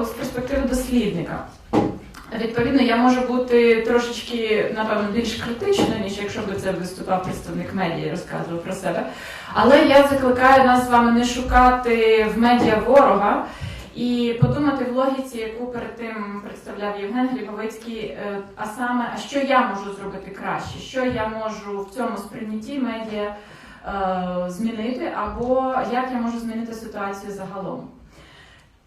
з перспективи дослідника. Відповідно, я можу бути трошечки, напевно, більш критичною, ніж якщо б це виступав представник медіа і розказував про себе. Але я закликаю нас з вами не шукати в медіа ворога і подумати в логіці, яку перед тим представляв Євген Глібовицький, е, а саме, а що я можу зробити краще, що я можу в цьому сприйнятті медіа е, змінити, або як я можу змінити ситуацію загалом.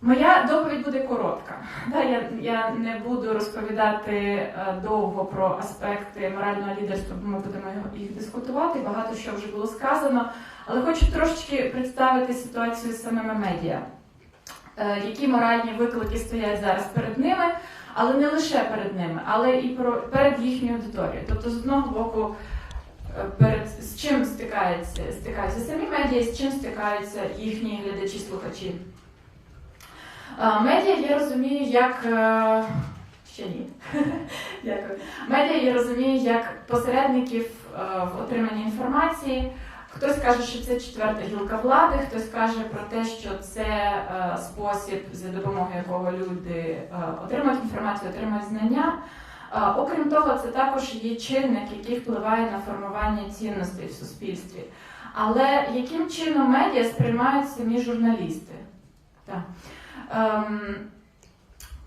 Моя доповідь буде коротка. Да, я, я не буду розповідати е, довго про аспекти морального лідерства, бо ми будемо їх дискутувати. Багато що вже було сказано. Але хочу трошечки представити ситуацію з самими медіа, Е, які моральні виклики стоять зараз перед ними, але не лише перед ними, але і про, перед їхньою аудиторією. Тобто, з одного боку, е, перед з чим стикаються, стикаються самі медіа, з чим стикаються їхні глядачі-слухачі. Е, Медіа я розумію як. е, Ще ні. Дякую. Медіа я розумію як посередників е, в отриманні інформації. Хтось каже, що це четверта гілка влади, хтось каже про те, що це спосіб, за допомогою якого люди отримують інформацію, отримують знання. Окрім того, це також є чинник, який впливає на формування цінностей в суспільстві. Але яким чином медіа сприймають самі журналісти? Так. Ем,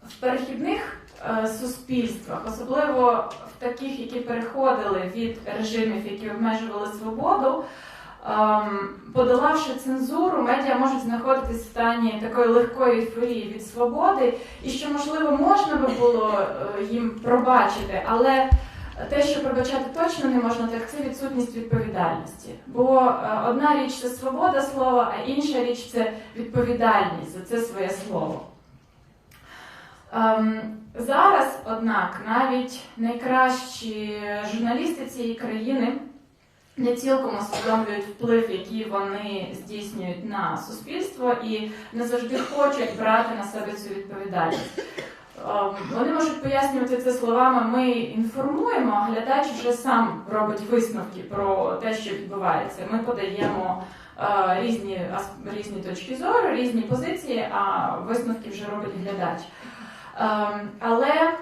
в перехідних е, суспільствах, особливо в таких, які переходили від режимів, які обмежували свободу, ем, подолавши цензуру, медіа можуть знаходитися в стані такої легкої ейфорії від свободи, і що, можливо, можна би було е, їм пробачити, але те, що пробачати точно не можна, так це відсутність відповідальності. Бо е, одна річ це свобода слова, а інша річ це відповідальність за це своє слово. Ем, зараз, однак, навіть найкращі журналісти цієї країни не цілком усвідомлюють вплив, який вони здійснюють на суспільство, і не завжди хочуть брати на себе цю відповідальність. Ем, Вони можуть пояснювати це словами Ми інформуємо, а глядач вже сам робить висновки про те, що відбувається. Ми подаємо е, різні, різні точки зору, різні позиції, а висновки вже робить глядач. Ем, Але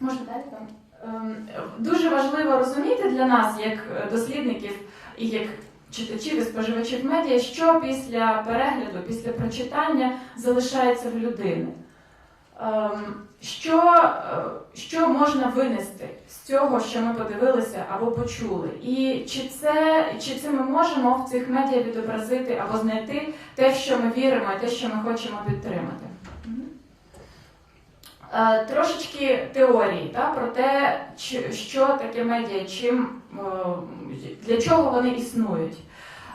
можна далі там. Ем, Дуже важливо розуміти для нас, як дослідників і як читачів і споживачів медіа, що після перегляду, після прочитання залишається в людини. Ем, Що, е, що можна винести з цього, що ми подивилися або почули? І чи це, чи це ми можемо в цих медіа відобразити або знайти те, що ми віримо, і те, що ми хочемо підтримати? Е, Трошечки теорії та, про те, що таке медіа, чим, е, для чого вони існують.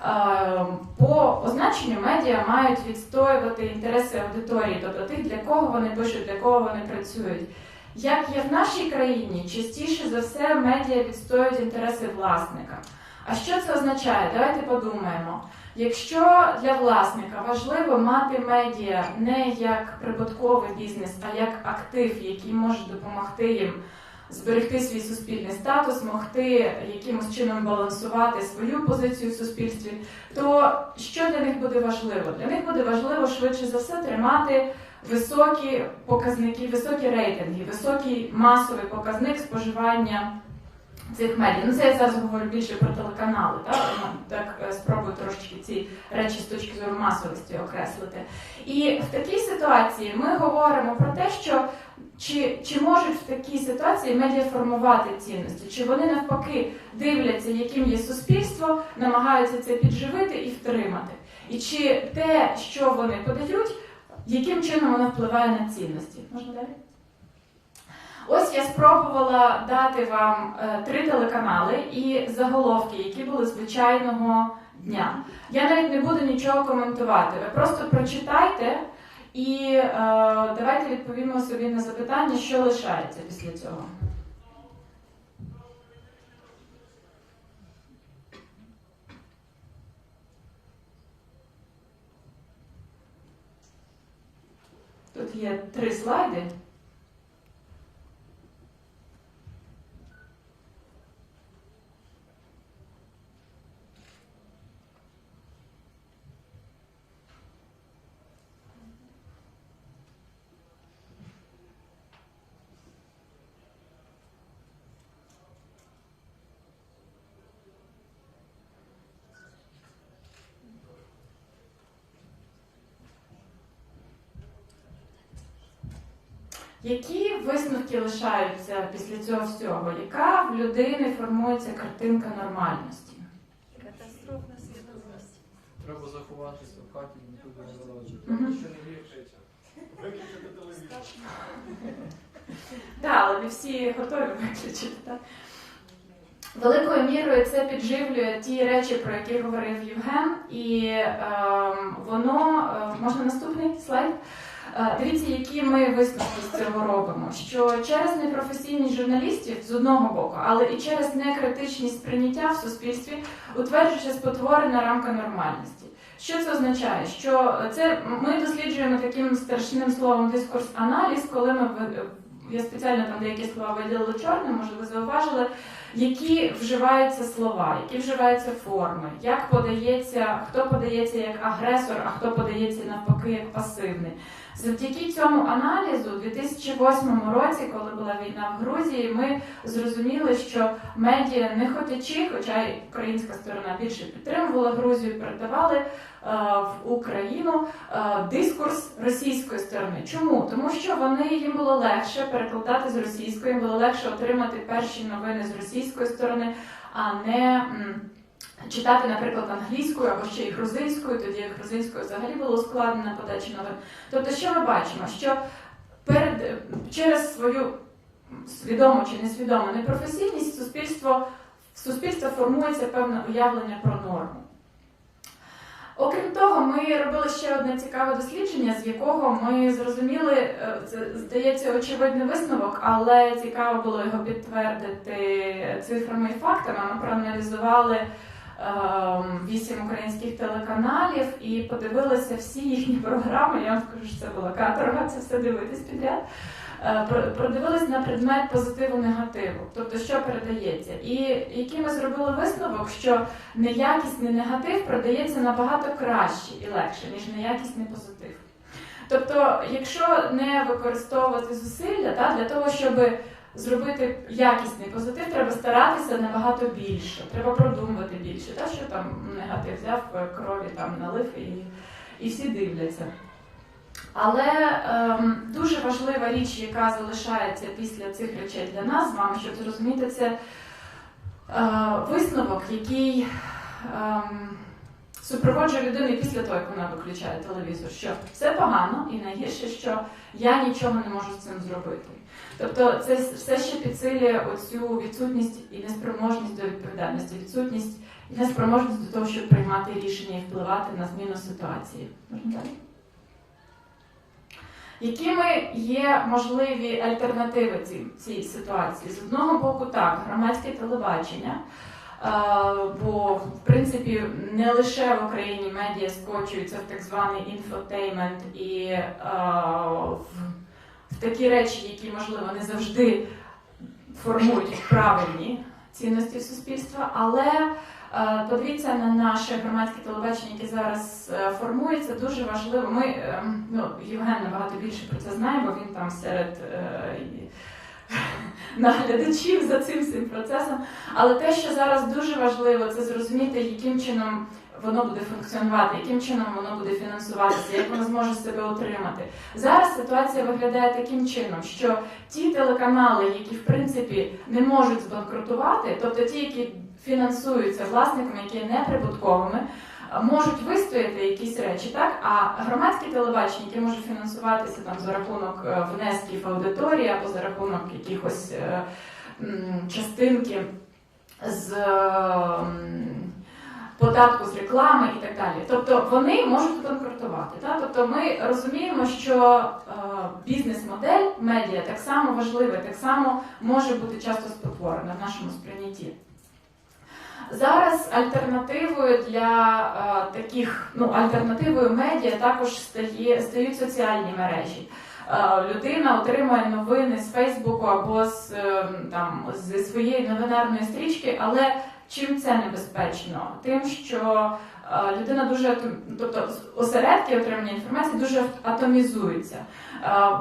Е, По означенню медіа мають відстоювати інтереси аудиторії, тобто тих, для кого вони пишуть, для кого вони працюють. Як є в нашій країні, частіше за все медіа відстоюють інтереси власника. А що це означає? Давайте подумаємо. Якщо для власника важливо мати медіа не як прибутковий бізнес, а як актив, який може допомогти їм зберегти свій суспільний статус, могти якимось чином балансувати свою позицію в суспільстві, то що для них буде важливо? Для них буде важливо швидше за все тримати високі показники, високі рейтинги, високий масовий показник споживання цих медіа. Ну це я зараз говорю більше про телеканали, так? Ну, так е, спробую трошечки ці речі з точки зору масовості окреслити. І в такій ситуації ми говоримо про те, що чи, чи можуть в такій ситуації медіа формувати цінності, чи вони навпаки дивляться, яким є суспільство, намагаються це підживити і втримати. І чи те, що вони подають, яким чином воно впливає на цінності? Можна далі? Ось я спробувала дати вам е, три телеканали і заголовки, які були звичайного дня. Я навіть не буду нічого коментувати. Ви просто прочитайте і е, давайте відповімо собі на запитання, що лишається після цього. Тут є три слайди. Які висновки лишаються після цього всього? Яка в людини формується картинка нормальності? Катастрофна свідомість. Треба заховатися в хаті, нікуди не. Мгм. Що не гірше. Виключити телевізор. Так, але не всі готові виключити. Так? Великою мірою це підживлює ті речі, про які говорив Євген, і ем, воно е, можна наступний слайд. Е, Дивіться, які ми висновки з цього робимо. Що через непрофесійність журналістів з одного боку, але і через некритичність сприйняття в суспільстві утверджується спотворена рамка нормальності. Що це означає? Що це ми досліджуємо таким страшним словом дискурс-аналіз, коли ми я спеціально там деякі слова виділила чорним, може ви зауважили, які вживаються слова, які вживаються форми, як подається, хто подається як агресор, а хто подається навпаки як пасивний. Завдяки цьому аналізу, у 2008 році, коли була війна в Грузії, ми зрозуміли, що медіа не хотячи, хоча й українська сторона більше підтримувала Грузію, передавали е, в Україну е, дискурс російської сторони. Чому? Тому що вони їм було легше перекладати з російської, їм було легше отримати перші новини з російської сторони, а не читати, наприклад, англійською або ще й грузинською, тоді як грузинською взагалі було складно подачі новин. Тобто, що ми бачимо? Що перед через свою свідому чи несвідому непрофесійність суспільство суспільство формується певне уявлення про норму. Окрім того, ми робили ще одне цікаве дослідження, з якого ми зрозуміли, е, це здається очевидний висновок, але цікаво було його підтвердити цифрами і фактами. Ми проаналізували ем, вісім українських телеканалів і подивилися всі їхні програми. Я вам скажу, що це була каторга, це все дивитись підряд. Е, Продивились на предмет позитиву негативу, тобто що передається. І який ми зробили висновок, що неякісний негатив продається набагато краще і легше, ніж неякісний позитив. Тобто, якщо не використовувати зусилля та, для того, щоб зробити якісний позитив, треба старатися набагато більше, треба продумувати більше. Та, що там негатив взяв е, крові, там налив і, і всі дивляться. Але ем, дуже важлива річ, яка залишається після цих речей для нас з вами, щоб зрозуміти, це е, висновок, який ем, супроводжує людину після того, як вона виключає телевізор, що все погано і найгірше, що я нічого не можу з цим зробити. Тобто це все ще підсилює оцю відсутність і неспроможність до відповідальності, відсутність і неспроможність до того, щоб приймати рішення і впливати на зміну ситуації. Можна далі? Якими є можливі альтернативи цій, цій ситуації? З одного боку, так, громадське телебачення, е, бо в принципі не лише в Україні медіа скочуються в так званий інфотеймент і е, в, в такі речі, які можливо не завжди формують правильні цінності суспільства, але Подивіться на наше громадське телебачення, яке зараз е, формується. Дуже важливо. Ми е, ну Євген набагато більше про це знає, бо він там серед е, наглядачів за цим всім процесом. Але те, що зараз дуже важливо, це зрозуміти, яким чином воно буде функціонувати, яким чином воно буде фінансуватися, як воно зможе себе отримати. Зараз ситуація виглядає таким чином, що ті телеканали, які в принципі не можуть збанкрутувати, тобто ті, які фінансуються власниками, які є неприбутковими, можуть вистояти якісь речі, так? А громадське телебачення, яке може фінансуватися там за рахунок е, внесків аудиторії або за рахунок якихось е, частинки з е, податку з реклами і так далі. Тобто вони можуть банкрутувати. Так? Тобто ми розуміємо, що е, бізнес-модель медіа так само важлива, так само може бути часто спотворена в нашому сприйнятті. Зараз альтернативою для е, таких, ну альтернативою медіа також стає, стають соціальні мережі. Е, людина отримує новини з Фейсбуку або з е, там зі своєї новинарної стрічки, але чим це небезпечно? Тим, що людина дуже тобто осередки отримання інформації дуже атомізуються.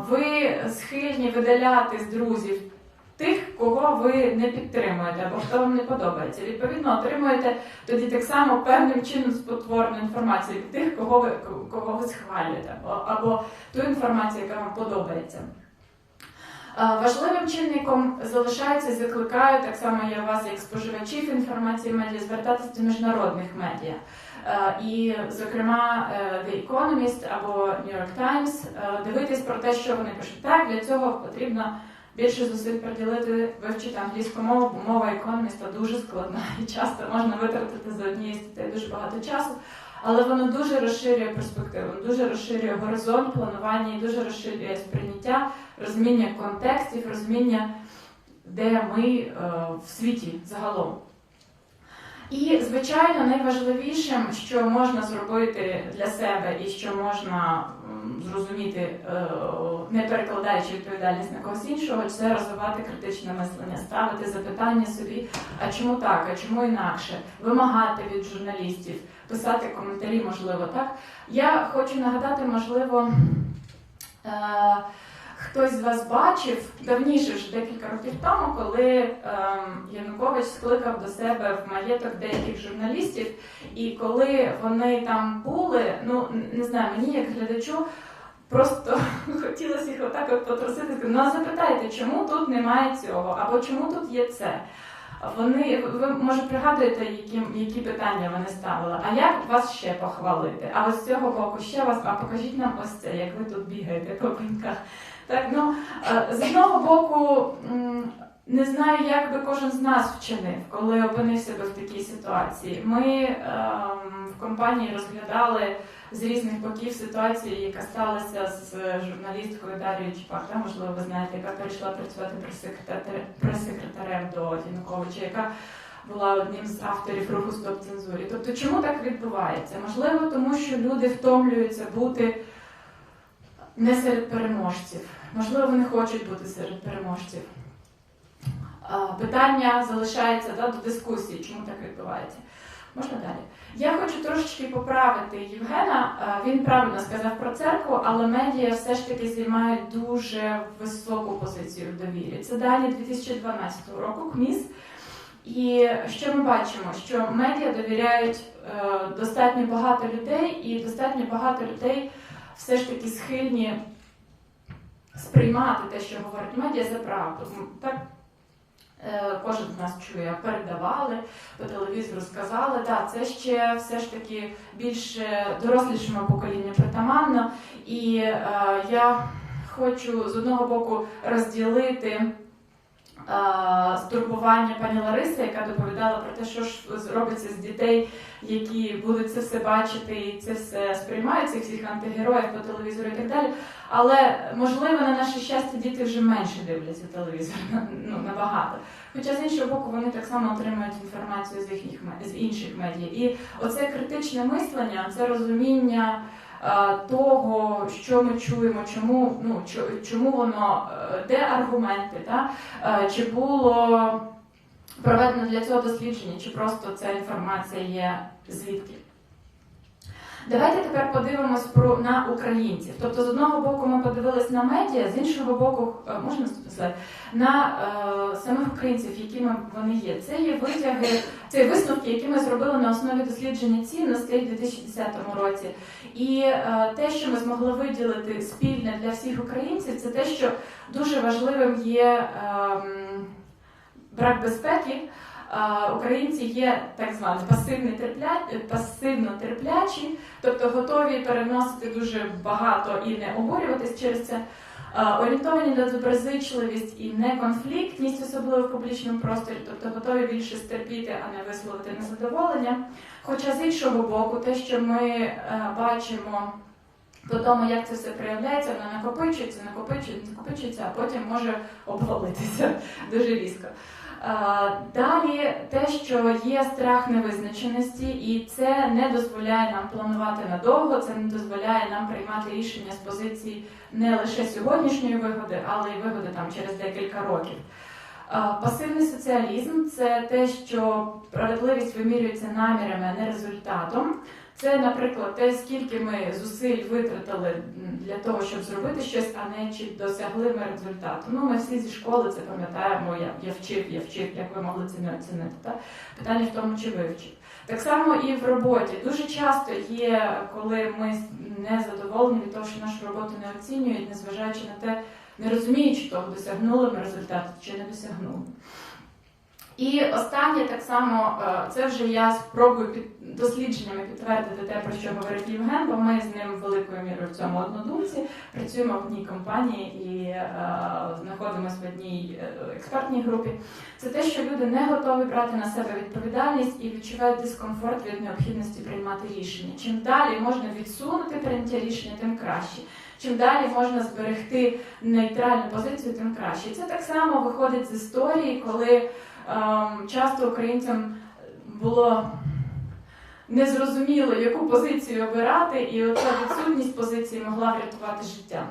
Ви схильні видаляти з друзів тих, кого ви не підтримуєте або хто вам не подобається. Відповідно, отримуєте тоді так само певним чином спотворену інформацію від тих, кого ви кого ви схвалюєте, або, або ту інформацію, яка вам подобається. Важливим чинником залишається закликаю, так само я вас, як споживачів інформації медіа, звертатися до міжнародних медіа. І, зокрема, е, The Economist або New York Times, е, дивитись про те, що вони пишуть. Так, для цього потрібно більше зусиль приділити вивчити англійську мову, бо мова економіста дуже складна і часто можна витратити за однією статтею дуже багато часу. Але воно дуже розширює перспективу, дуже розширює горизонт планування і дуже розширює сприйняття, розуміння контекстів, розуміння, де ми е, в світі загалом. І, звичайно, найважливішим, що можна зробити для себе і що можна зрозуміти, е, не перекладаючи відповідальність на когось іншого, це розвивати критичне мислення, ставити запитання собі, а чому так, а чому інакше, вимагати від журналістів, писати коментарі, можливо, так. Я хочу нагадати, можливо, е, хтось з вас бачив давніше, вже декілька років тому, коли ем, Янукович скликав до себе в маєток деяких журналістів, і коли вони там були, ну не знаю, мені як глядачу. Просто хотілося їх отак от потрусити, ну а запитайте, чому тут немає цього, або чому тут є це. Вони, ви може пригадуєте, які, які питання вони ставили, а як вас ще похвалити? А ось з цього боку ще вас, а покажіть нам ось це, як ви тут бігаєте по пеньках. Так, ну, е, з одного боку, не знаю, як би кожен з нас вчинив, коли опинився би в такій ситуації. Ми ем, в компанії розглядали з різних боків ситуацію, яка сталася з журналісткою Дарією Чіпак, та, можливо, ви знаєте, яка перейшла працювати прес-секретар- прес-секретарем до Януковича, яка була одним з авторів руху Стоп цензурі. Тобто, чому так відбувається? Можливо, тому що люди втомлюються бути не серед переможців. Можливо, вони хочуть бути серед переможців. Питання залишається да, до дискусії, чому так відбувається. Можна далі? Я хочу трошечки поправити Євгена. Він правильно сказав про церкву, але медіа все ж таки займають дуже високу позицію в довірі. Це дані 2012 року КМІС. І що ми бачимо? Що медіа довіряють е, достатньо багато людей, і достатньо багато людей все ж таки схильні сприймати те, що говорить медіа, за правду. Так е, кожен з нас чує, передавали по телевізору, сказали, так, це ще все ж таки більш дорослішому поколінню притаманно. І е, я хочу з одного боку розділити стурбування пані Лариси, яка доповідала про те, що ж робиться з дітей, які будуть це все бачити і це все сприймають, всіх антигероїв по телевізору і так далі. Але можливо, на наше щастя, діти вже менше дивляться телевізор, ну набагато. Хоча з іншого боку, вони так само отримують інформацію з їхніх з інших медіа. І оце критичне мислення, це розуміння того, що ми чуємо, чому ну чому воно, е, де аргументи, та? Е, чи було проведено для цього дослідження, чи просто ця інформація є звідки. Давайте тепер подивимось про на українців. Тобто, з одного боку, ми подивились на медіа, з іншого боку, е, можна слайд? на е, самих українців, якими вони є. Це є витяги, це висновки, які ми зробили на основі дослідження цінностей у 2010 році. І е, те, що ми змогли виділити спільне для всіх українців, це те, що дуже важливим є ем, брак безпеки. Українці є так звані пасивні терпля... пасивно терплячі, тобто готові переносити дуже багато і не обурюватись через це. Орієнтовані на доброзичливість і неконфліктність, особливо в публічному просторі, тобто готові більше стерпіти, а не висловити незадоволення. Хоча з іншого боку, те, що ми е, бачимо по тому, як це все проявляється, воно накопичується, накопичується, накопичується, а потім може обвалитися дуже різко. Далі те, що є страх невизначеності, і це не дозволяє нам планувати надовго, це не дозволяє нам приймати рішення з позиції не лише сьогоднішньої вигоди, але й вигоди там через декілька років. Пасивний соціалізм це те, що справедливість вимірюється намірами, а не результатом. Це, наприклад, те, скільки ми зусиль витратили для того, щоб зробити щось, а не чи досягли ми результату. Ну, ми всі зі школи це пам'ятаємо. Я, я вчив, я вчив, як ви могли це не оцінити. Так? Питання в тому, чи вивчив. Так само і в роботі. Дуже часто є, коли ми не задоволені від того, що нашу роботу не оцінюють, незважаючи на те, не розуміючи того, досягнули ми результату чи не досягнули. І останнє так само, е, це вже я спробую під дослідженнями підтвердити те, про що говорив Євген, бо ми з ним великою мірою в цьому однодумці працюємо в одній компанії і е, знаходимося в одній е, експертній групі. Це те, що люди не готові брати на себе відповідальність і відчувають дискомфорт від необхідності приймати рішення. Чим далі можна відсунути прийняття рішення, тим краще. Чим далі можна зберегти нейтральну позицію, тим краще. Це так само виходить з історії, коли часто українцям було незрозуміло, яку позицію обирати, і оця відсутність позиції могла врятувати життя.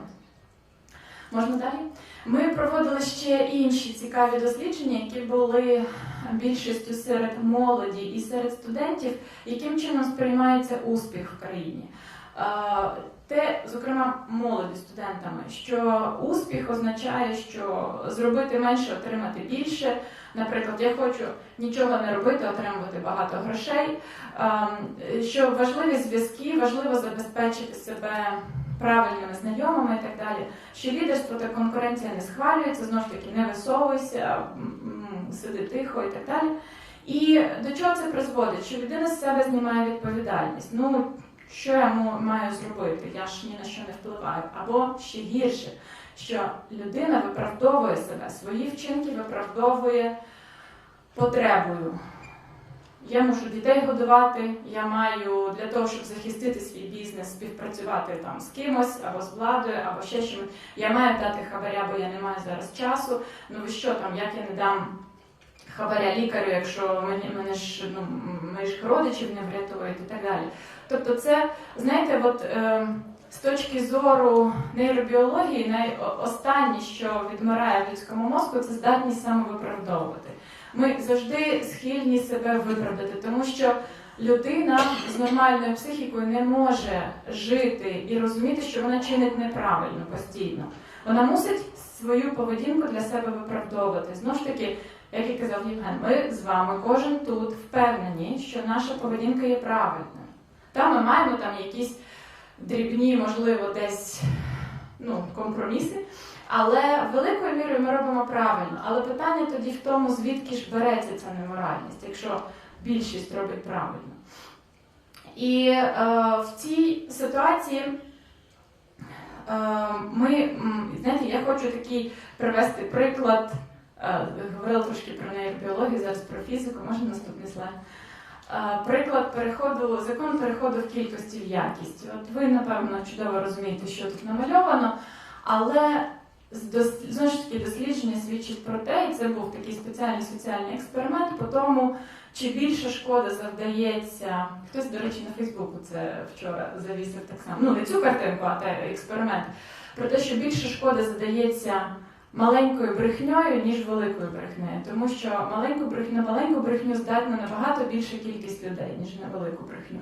Можна далі? Ми проводили ще інші цікаві дослідження, які були більшістю серед молоді і серед студентів, яким чином сприймається успіх в країні. Те, зокрема, молоді студентами, що успіх означає, що зробити менше, отримати більше. Наприклад, я хочу нічого не робити, отримувати багато грошей. Що важливі зв'язки, важливо забезпечити себе правильними знайомими і так далі. Що лідерство та конкуренція не схвалюється, знову ж таки, не висовуйся, сиди тихо і так далі. І до чого це призводить? Що людина з себе знімає відповідальність. Ну, що я маю зробити? Я ж ні на що не впливаю. Або ще гірше, що людина виправдовує себе, свої вчинки виправдовує потребою. Я мушу дітей годувати, я маю для того, щоб захистити свій бізнес, співпрацювати там з кимось або з владою, або ще чимось. Я маю дати хабаря, бо я не маю зараз часу. Ну ви що там, як я не дам хабаря лікарю, якщо мені мене ж ну моїх родичів не врятують і так далі. Тобто, це знаєте, от е, з точки зору нейробіології, найостаннє, що відмирає в людському мозку, це здатність самовиправдовувати. Ми завжди схильні себе виправдати, тому що людина з нормальною психікою не може жити і розуміти, що вона чинить неправильно постійно. Вона мусить свою поведінку для себе виправдовувати. Знову ж таки, як і казав Євген, ми з вами, кожен тут впевнені, що наша поведінка є правильною. Та ми маємо там якісь дрібні, можливо, десь ну, компроміси. Але великою мірою ми робимо правильно. Але питання тоді в тому, звідки ж береться ця неморальність, якщо більшість робить правильно. І е, в цій ситуації е, ми, знаєте, я хочу такий привести приклад. Е, говорила трошки про нейробіологію, зараз про фізику, можна наступний слайд. Е, Приклад переходу, закон переходу в кількості в якість. От ви, напевно, чудово розумієте, що тут намальовано, але знову ж таки дослідження свідчить про те, і це був такий спеціальний соціальний експеримент по тому, чи більше шкоди завдається. Хтось, до речі, на Фейсбуку це вчора завісив так само. Ну, не цю картинку, а те експеримент. Про те, що більше шкоди задається маленькою брехньою, ніж великою брехнею. Тому що маленьку брехню, маленьку брехню здатна набагато більша кількість людей, ніж на велику брехню.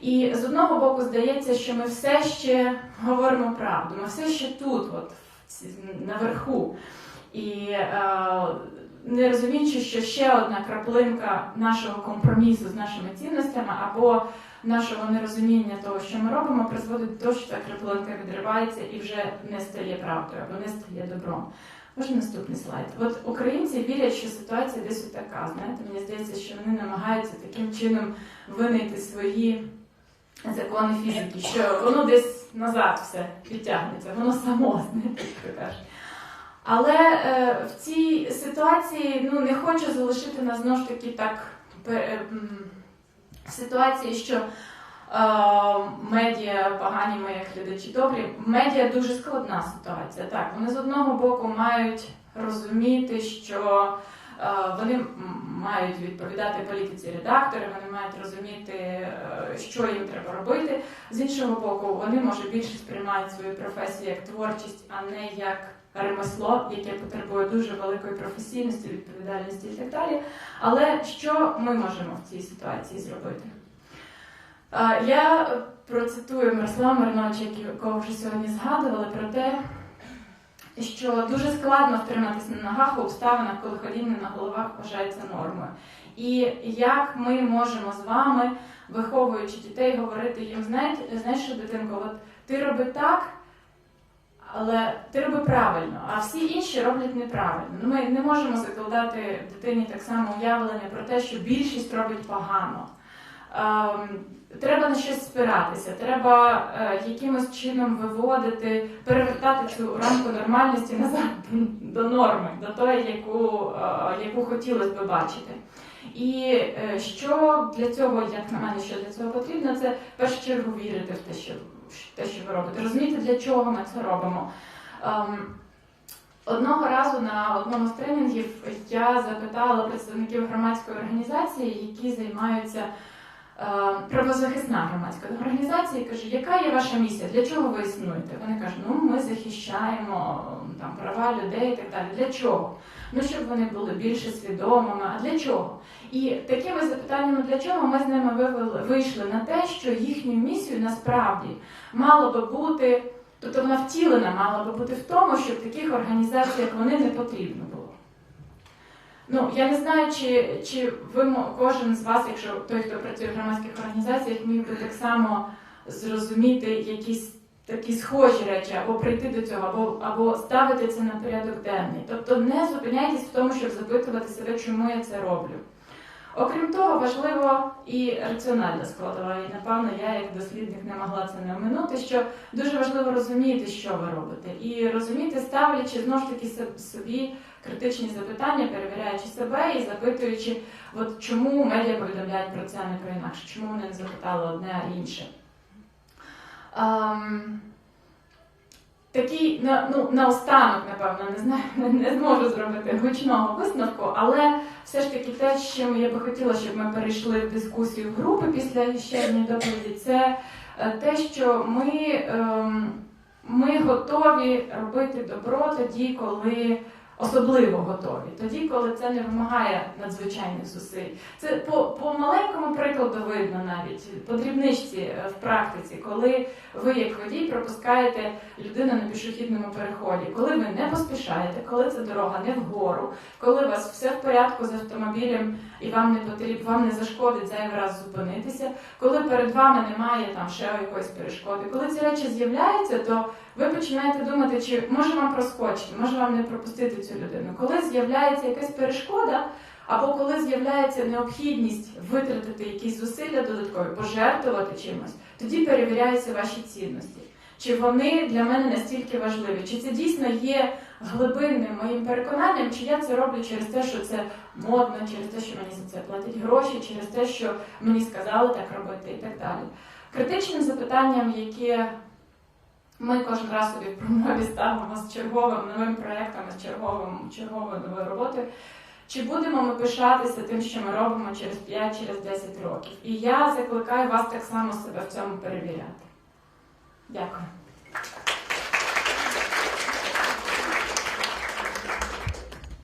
І з одного боку здається, що ми все ще говоримо правду, ми все ще тут, от наверху. І е, не розуміючи, що ще одна краплинка нашого компромісу з нашими цінностями або нашого нерозуміння того, що ми робимо, призводить до того, що ця краплинка відривається і вже не стає правдою або не стає добром. Можна наступний слайд. От українці вірять, що ситуація десь така. Знаєте, мені здається, що вони намагаються таким чином винайти свої закони фізики, що воно десь назад все підтягнеться, воно само, знаєте, кажуть. Але е, в цій ситуації ну, не хочу залишити нас знову ж таки так пе- м, в ситуації, що е, медіа погані ми як глядачі добрі. Медіа дуже складна ситуація. Так, вони з одного боку мають розуміти, що е, вони мають відповідати політиці редактори, вони мають розуміти, е, що їм треба робити. З іншого боку, вони може більше сприймають свою професію як творчість, а не як ремесло, яке потребує дуже великої професійності, відповідальності і так далі. Але що ми можемо в цій ситуації зробити? Е, Я процитую Мирослава Мариновича, якого вже сьогодні згадували, про те, що дуже складно втриматися на ногах у обставинах, коли ходіння на головах вважається нормою. І як ми можемо з вами, виховуючи дітей, говорити їм, знаєш, що дитинко, от ти роби так, Але ти роби правильно, а всі інші роблять неправильно. Ну, ми не можемо закладати дитині так само уявлення про те, що більшість робить погано. Ем, треба на щось спиратися, треба е, якимось чином виводити, перевертати цю рамку нормальності назад до норми, до тої, яку, е, яку хотілося би бачити. І е, що для цього, як на мене, що для цього потрібно, це в першу чергу вірити в те, що, те, що ви робите, Розумієте, для чого ми це робимо. Ем, Одного разу на одному з тренінгів я запитала представників громадської організації, які займаються правозахисна громадська організація, кажу, яка є ваша місія? Для чого ви існуєте? Вони кажуть, ну ми захищаємо там права людей і так далі. Для чого? Ну щоб вони були більше свідомими. А для чого? І такими запитаннями для чого ми з ними вивели, вийшли на те, що їхню місію насправді мало би бути. Тобто вона втілена мала би бути в тому, щоб таких організаціях вони не потрібно було. Ну, я не знаю, чи, чи ви кожен з вас, якщо той, хто працює в громадських організаціях, міг би так само зрозуміти якісь такі схожі речі, або прийти до цього, або, або ставити це на порядок денний. Тобто не зупиняйтесь в тому, щоб запитувати себе, чому я це роблю. Окрім того, важливо і раціональна складова, і напевно я як дослідник не могла це не оминути, що дуже важливо розуміти, що ви робите, і розуміти, ставлячи знову ж таки собі критичні запитання, перевіряючи себе і запитуючи, от чому медіа повідомляють про це, а не про інакше, чому вони не запитали одне, а інше. Ем, Такий на, ну, наостанок, напевно, не знаю, не, зможу зробити гучного висновку, але все ж таки те, з чим я би хотіла, щоб ми перейшли в дискусію в групи після ще однієї доповіді, це е, те, що ми, ем, ми готові робити добро тоді, коли особливо готові, тоді, коли це не вимагає надзвичайних зусиль. Це по, по маленькому прикладу видно навіть по дрібничці е, в практиці, коли ви, як водій, пропускаєте людину на пішохідному переході, коли ви не поспішаєте, коли ця дорога не вгору, коли у вас все в порядку з автомобілем і вам не потрібно, вам не зашкодить зайвий раз зупинитися, коли перед вами немає там ще якоїсь перешкоди. Коли ці речі з'являються, то ви починаєте думати, чи може вам проскочити, може вам не пропустити цю людину. Коли з'являється якась перешкода, або коли з'являється необхідність витратити якісь зусилля додаткові, пожертвувати чимось, тоді перевіряються ваші цінності. Чи вони для мене настільки важливі? Чи це дійсно є глибинним моїм переконанням, чи я це роблю через те, що це модно, через те, що мені за це платять гроші, через те, що мені сказали так робити і так далі. Критичним запитанням, яке ми кожен раз собі в промові ставимо з черговим новим проєктом, з черговим черговою новою роботою. Чи будемо ми пишатися тим, що ми робимо через 5, через 10 років? І я закликаю вас так само себе в цьому перевіряти. Дякую.